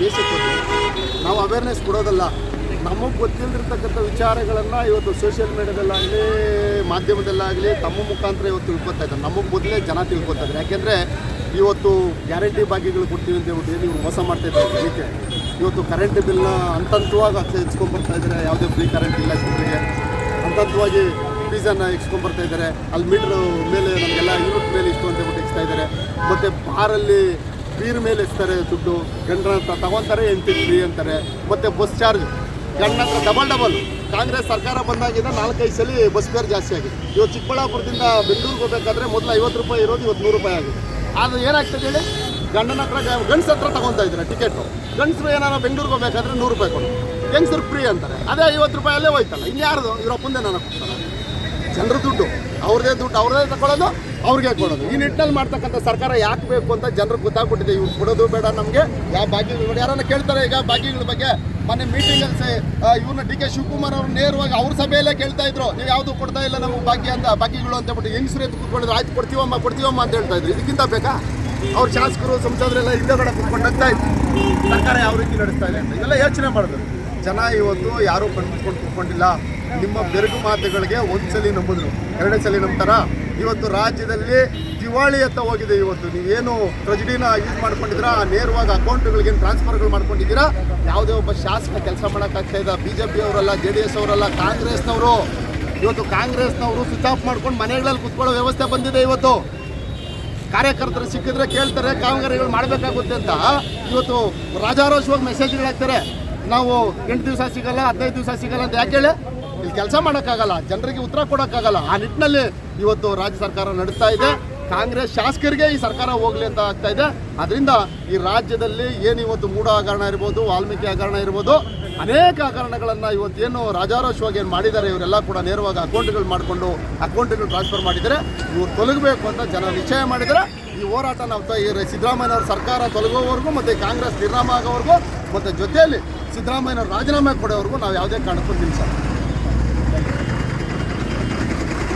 Basic ನಾವು awareness ಕೊಡೋದಲ್ಲ. ನಮಗೆ ಗೊತ್ತಿಲ್ಲದಿರ್ತಕ್ಕಂಥ ವಿಚಾರಗಳನ್ನು ಇವತ್ತು ಸೋಷಿಯಲ್ ಮೀಡಿಯಾದಲ್ಲಾಗಲಿ ಮಾಧ್ಯಮದಲ್ಲಾಗಲಿ ತಮ್ಮ ಮುಖಾಂತರ ಇವತ್ತು ತಿಳ್ಕೊತಾ ಇದ್ದಾರೆ. ನಮಗೆ ಮೊದಲೇ ಜನ ತಿಳ್ಕೊತಾ ಇದ್ದಾರೆ. ಯಾಕೆಂದರೆ ಇವತ್ತು ಗ್ಯಾರಂಟಿ ಭಾಗ್ಯಗಳು ಕೊಡ್ತೀವಿ ಅಂತ ಹೇಳ್ಬಿಟ್ಟು ಏನು ಇವ್ರು ಮೋಸ ಮಾಡ್ತಾ ಇದ್ದಾರೆ ಜನಕ್ಕೆ ಇವತ್ತು ಕರೆಂಟ್ ಬಿಲ್ನ ಹಂತಂತವಾಗಿ ಹೆಚ್ಕೊಂಡ್ಬರ್ತಾ ಇದ್ದಾರೆ. ಯಾವುದೇ ಫ್ರೀ ಕರೆಂಟ್ ಇಲ್ಲ ಜನರಿಗೆ ಹಂತಂತವಾಗಿ ಫೀಸನ್ನು ಹೆಚ್ಕೊಂಡ್ಬರ್ತಾ ಇದ್ದಾರೆ. ಅಲ್ಲಿ ಮೀಟ್ರ್ ಮೇಲೆ ನಮಗೆಲ್ಲ ಯೂನಿಟ್ ಮೇಲೆ ಇಷ್ಟು ಅಂತ ಹೇಳ್ಬಿಟ್ಟು ಇದ್ದಾರೆ. ಮತ್ತು ಬಾರಲ್ಲಿ ಬೀರ್ ಮೇಲೆ ಇಸ್ತಾರೆ ದುಡ್ಡು, ಗಂಡ್ರ ಹತ್ರ ತಗೊತಾರೆ ಎಂಟು ಫ್ರೀ ಅಂತಾರೆ. ಮತ್ತು ಬಸ್ ಚಾರ್ಜ್ ಗಂಡ ಹತ್ರ ಡಬಲ್ ಡಬಲ್ ಕಾಂಗ್ರೆಸ್ ಸರ್ಕಾರ ಬಂದಾಗಿಂದ ನಾಲ್ಕೈದು ಸಲ ಬಸ್ ಫೇರ್ ಜಾಸ್ತಿ ಆಗಿದೆ. ಇವತ್ತು ಚಿಕ್ಕಬಳ್ಳಾಪುರದಿಂದ ಬೆಂಗಳೂರಿಗೆ ಹೋಗ್ಬೇಕಾದ್ರೆ ಮೊದಲು ಐವತ್ತು ರೂಪಾಯಿ ಇರೋದು, ಇವತ್ತು ನೂರು ರೂಪಾಯಿ ಆಗಿದೆ. ಆದರೆ ಏನಾಗ್ತದೆ ಹೇಳಿ? ಗಂಡನ ಹತ್ರ ಗಂಡ್ಸ್ ಹತ್ರ ತಗೊತಾ ಇದ್ದಾರೆ ಟಿಕೆಟು ಗಂಡಸರು ಏನಾರ ಬೆಂಗಳೂರಿಗೆ ಹೋಗ್ಬೇಕಾದ್ರೆ ನೂರು ರೂಪಾಯಿ ಕೊಡು. ಹೆಂಗಸರು ಫ್ರೀ ಅಂತಾರೆ. ಅದೇ ಐವತ್ತು ರೂಪಾಯಲ್ಲೇ ಹೋಯ್ತಲ್ಲ. ಇನ್ಯಾರ್ದು ಇವ್ರ ಮುಂದೆ ನಾನು ಕೊಡ್ತಾರೆ ಜನರ ದುಡ್ಡು. ಅವ್ರದೇ ದುಡ್ಡು, ಅವ್ರದೇ ತಗೊಳ್ಳೋದು ಅವ್ರಿಗೆ ಕೊಡೋದು. ಈ ನಿಟ್ಟಿನಲ್ಲಿ ಮಾಡ್ತಕ್ಕಂಥ ಸರ್ಕಾರ ಯಾಕೆ ಬೇಕು ಅಂತ ಜನರಿಗೆ ಗೊತ್ತಾಗ್ಬಿಟ್ಟಿದೆ. ಇವ್ರು ಕೊಡೋದು ಬೇಡ ನಮಗೆ. ಯಾವ ಭಾಗ್ಯಗಳು ಯಾರನ್ನ ಕೇಳ್ತಾರೆ, ಈಗ ಭಾಗ್ಯಗಳ ಬಗ್ಗೆ. ಮೊನ್ನೆ ಮೀಟಿಂಗಲ್ಲಿ ಇವ್ರನ್ನ ಡಿ ಕೆ ಶಿವಕುಮಾರ್ ಅವ್ರು ನೇರವಾಗಿ ಅವ್ರ ಸಭೆಯಲ್ಲೇ ಕೇಳ್ತಾ ಇದ್ರು. ನೀವು ಯಾವುದು ಕೊಡ್ತಾ ಇಲ್ಲ ನಮಗೆ ಭಾಗ್ಯ ಅಂತ, ಭಾಗ್ಯಗಳು ಅಂತ ಬಿಟ್ಟು ಹೆಂಗಸರು ಎದ್ದು ಕೂತ್ಕೊಂಡಿದ್ರು? ಆಯ್ತು, ಕೊಡ್ತೀವಮ್ಮ ಕೊಡ್ತೀವಮ್ಮ ಅಂತ ಹೇಳ್ತಾ ಇದ್ರು. ಇದಕ್ಕಿಂತ ಬೇಕಾ? ಅವ್ರ ಶಾಸಕರು, ಸಂಸದರೆಲ್ಲ ಹಿಂದೆಗಡೆ ಕೂತ್ಕೊಂಡು ಇದ್ರು. ಸರ್ಕಾರ ಯಾವ ರೀತಿ ನಡೆಸ್ತಾ ಇದೆ ಅಂತ. ಇದೆಲ್ಲ ಯೋಚನೆ ಮಾಡಿದ್ರು. ಜನ ಇವತ್ತು ಯಾರೂ ಕಣ್ಕೊಂಡು ಕೂತ್ಕೊಂಡಿಲ್ಲ. ನಿಮ್ಮ ಬೆರಗು ಮಾತುಗಳಿಗೆ ಒಂದ್ಸಲ ನಂಬಿದ್ರು ಎರಡನೇ ಸಲ ನಂಬ್ತಾರ? ಇವತ್ತು ರಾಜ್ಯದಲ್ಲಿ ದಿವಾಳಿ ಅಂತ ಹೋಗಿದೆ ಇವತ್ತು. ಏನು ಟ್ರೆಜಿಡಿನ ಯೂಸ್ ಮಾಡ್ಕೊಂಡಿದ್ರ ನೇರವಾಗಿ ಅಕೌಂಟ್ಗಳಿಗೆ ಟ್ರಾನ್ಸ್ಫರ್ಗಳು ಮಾಡ್ಕೊಂಡಿದ್ದೀರಾ? ಯಾವುದೇ ಒಬ್ಬ ಶಾಸಕ ಕೆಲಸ ಮಾಡೋಕ್ಕಾಗ್ತಾ ಇಲ್ಲ. ಬಿ ಜೆ ಪಿ ಅವರಲ್ಲ ಜೆ ಡಿ ಎಸ್ ಅವರಲ್ಲ, ಕಾಂಗ್ರೆಸ್ನವರು. ಇವತ್ತು ಕಾಂಗ್ರೆಸ್ನವರು ಸ್ವಿಚ್ ಆಫ್ ಮಾಡ್ಕೊಂಡು ಮನೆಗಳಲ್ಲಿ ಕುತ್ಕೊಳ್ಳೋ ವ್ಯವಸ್ಥೆ ಬಂದಿದೆ ಇವತ್ತು. ಕಾರ್ಯಕರ್ತರು ಸಿಕ್ಕಿದ್ರೆ ಕೇಳ್ತಾರೆ, ಕಾಮಗಾರಿಗಳು ಮಾಡಬೇಕಾಗುತ್ತೆ ಅಂತ. ಇವತ್ತು ರಾಜಾರೋಷವಾಗಿ ಮೆಸೇಜ್ಗಳಾಗ್ತಾರೆ ನಾವು ಎಂಟು ದಿವಸ ಸಿಗಲ್ಲ, ಹದಿನೈದು ದಿವಸ ಸಿಗಲ್ಲ ಅಂತ. ಯಾಕೆ ಹೇಳಿ? ಇಲ್ಲಿ ಕೆಲಸ ಮಾಡೋಕ್ಕಾಗಲ್ಲ, ಜನರಿಗೆ ಉತ್ತರ ಕೊಡೋಕ್ಕಾಗಲ್ಲ. ಆ ನಿಟ್ಟಿನಲ್ಲಿ ಇವತ್ತು ರಾಜ್ಯ ಸರ್ಕಾರ ನಡೀತಾ ಇದೆ. ಕಾಂಗ್ರೆಸ್ ಶಾಸಕರಿಗೆ ಈ ಸರ್ಕಾರ ಹೋಗಲಿ ಅಂತ ಆಗ್ತಾ ಇದೆ. ಅದರಿಂದ ಈ ರಾಜ್ಯದಲ್ಲಿ ಏನು ಇವತ್ತು ಮೂಢ ಹಗರಣ ಇರ್ಬೋದು, ವಾಲ್ಮೀಕಿ ಹಗರಣ ಇರ್ಬೋದು, ಅನೇಕ ಹಗರಣಗಳನ್ನು ಇವತ್ತೇನು ರಾಜಾರೋಷವಾಗಿ ಏನು ಮಾಡಿದ್ದಾರೆ, ಇವರೆಲ್ಲ ಕೂಡ ನೇರವಾಗಿ ಅಕೌಂಟ್ಗಳು ಮಾಡಿಕೊಂಡು ಅಕೌಂಟ್ಗಳು ಟ್ರಾನ್ಸ್ಫರ್ ಮಾಡಿದರೆ ಇವರು ತೊಲಗಬೇಕು ಅಂತ ಜನ ನಿಶ್ಚಯ ಮಾಡಿದರೆ ಈ ಹೋರಾಟ ನಾವು ಈ ಸಿದ್ದರಾಮಯ್ಯನವ್ರ ಸರ್ಕಾರ ತೊಲಗೋವರೆಗೂ ಮತ್ತು ಕಾಂಗ್ರೆಸ್ ನಿರ್ನಾಮ ಆಗೋವರೆಗೂ ಮತ್ತು ಜೊತೆಯಲ್ಲಿ ಸಿದ್ದರಾಮಯ್ಯವ್ರ ರಾಜೀನಾಮೆ ಕೊಡೋವರೆಗೂ ನಾವು ಯಾವುದೇ ಕಾರಣಕ್ಕೂ ನಿಲ್ಲಿಸಲ್ಲ. Thank you.